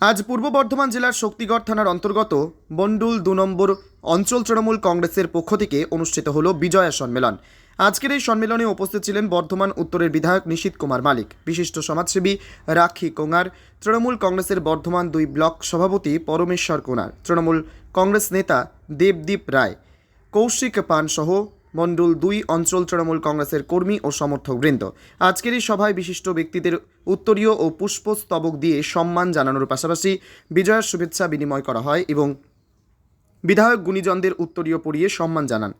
আজ পূর্ব বর্ধমান জেলার শক্তিগড় থানার অন্তর্গত বন্ডুল দু নম্বর অঞ্চল তৃণমূল কংগ্রেসের পক্ষ থেকে অনুষ্ঠিত হল বিজয়া সম্মেলন। আজকের এই সম্মেলনে উপস্থিত ছিলেন বর্ধমান উত্তরের বিধায়ক নিশীত কুমার মালিক, বিশিষ্ট সমাজসেবী রাখি কোঙার, তৃণমূল কংগ্রেসের বর্ধমান দুই ব্লক সভাপতি পরমেশ্বর কোনার, তৃণমূল কংগ্রেস নেতা দেবদীপ রায়, কৌশিক পান সহ মণ্ডল দুই অঞ্চল তৃণমূল কংগ্রেসের কর্মী ও সমর্থকবৃন্দ। আজকের এই সভায় বিশিষ্ট ব্যক্তিদের উত্তরীয় ও পুষ্পস্তবক দিয়ে সম্মান জানানোর পাশাপাশি বিজয়ের শুভেচ্ছা বিনিময় করা হয় এবং বিধায়ক গুণীজনদের উত্তরীয় পড়িয়ে সম্মান জানান।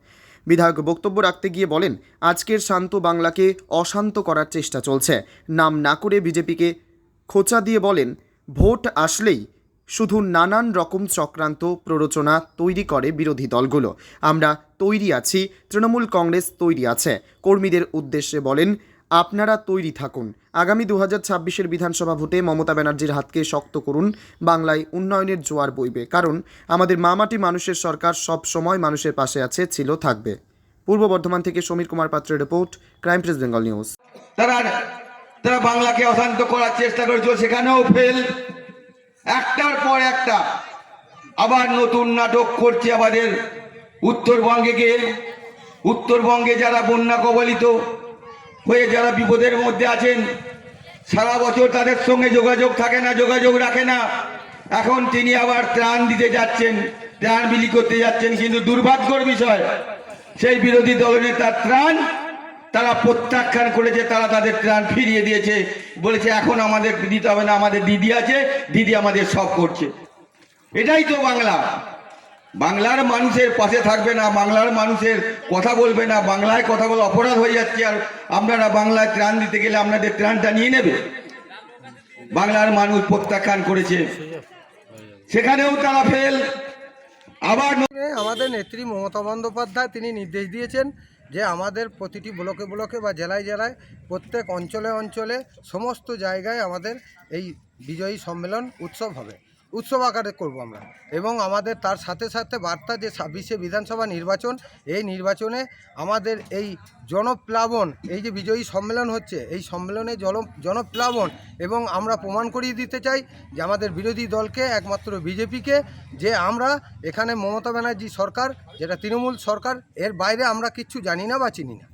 বিধায়ক বক্তব্য রাখতে গিয়ে বলেন, আজকের শান্ত বাংলাকে অশান্ত করার চেষ্টা চলছে। নাম না করে বিজেপিকে খোঁচা দিয়ে বলেন, ভোট আসলেই শুধু নানান রকম চক্রান্ত প্ররোচনা তৈরি করে বিরোধী দলগুলো। আমরা তৈরি আছি, তৃণমূল কংগ্রেস তৈরি আছে। কর্মীদের উদ্দেশ্যে বলেন, আপনারা তৈরি থাকুন। আগামী দু হাজার ছাব্বিশের বিধানসভা ভোটে মমতা ব্যানার্জির হাতকে শক্ত করুন, বাংলায় উন্নয়নের জোয়ার বইবে। কারণ, আমাদের মামাটি মানুষের সরকার সব সময় মানুষের পাশে আছে, ছিল, থাকবে। পূর্ব বর্ধমান থেকে সমীর কুমার পাত্রের report, crime press Bengal news. তারা তারা বাংলাকে অশান্ত করার চেষ্টা করেছিল, সেখানেও ফেল একটার পর একটা আবার নতুন নাটক করছে আমাদের উত্তরবঙ্গে গিয়ে উত্তরবঙ্গে যারা বন্যা কবলিত হয়ে যারা বিপদের মধ্যে আছেন, সারা বছর তাদের সঙ্গে যোগাযোগ থাকে না, যোগাযোগ রাখে না। এখন তিনি আবার ত্রাণ দিতে যাচ্ছেন, ত্রাণ বিলি করতে যাচ্ছেন, কিন্তু দুর্ভাগ্যর বিষয়, সেই বিরোধী দলনেতার ত্রাণ তারা প্রত্যাখ্যান করেছে, তারা তাদের ত্রাণ ফিরিয়ে দিয়েছে। বলেছে, এখন আমাদের দিতে হবে না, আমাদের দিদি আছে, দিদি আমাদের সব করছে। এটাই তো বাংলা। বাংলার মানুষের পাশে থাকবে না, বাংলার মানুষের কথা বলবে না, বাংলায় কথা বলে অপরাধ হয়ে যাচ্ছে, আর আপনারা বাংলায় ত্রাণ দিতে গেলে আপনাদের ত্রাণটা নিয়ে নেবে। বাংলার মানুষ প্রত্যাখ্যান করেছে। সেখানেও তারা ফেল আবার আমাদের নেত্রী মমতা বন্দ্যোপাধ্যায় তিনি নির্দেশ দিয়েছেন যে আমাদের প্রতিটি ব্লকে ব্লকে বা জেলায় জেলায় প্রত্যেক অঞ্চলে অঞ্চলে সমস্ত জায়গায় আমাদের এই বিজয়ী সম্মেলন, উৎসব হবে। উৎসব আকারে করব আমরা। এবং আমাদের তার সাথে সাথে বার্তা যে ছাব্বিশে বিধানসভা নির্বাচন, এই নির্বাচনে আমাদের এই জনপ্লাবন, এই যে বিজয়ী সম্মেলন হচ্ছে, এই সম্মেলনে জন জনপ্লাবন এবং আমরা প্রমাণ করিয়ে দিতে চাই যে আমাদের বিরোধী দলকে, একমাত্র বিজেপিকে, যে আমরা এখানে মমতা ব্যানার্জি সরকার, যেটা তৃণমূল সরকার, এর বাইরে আমরা কিচ্ছু জানি না বা চিনি না।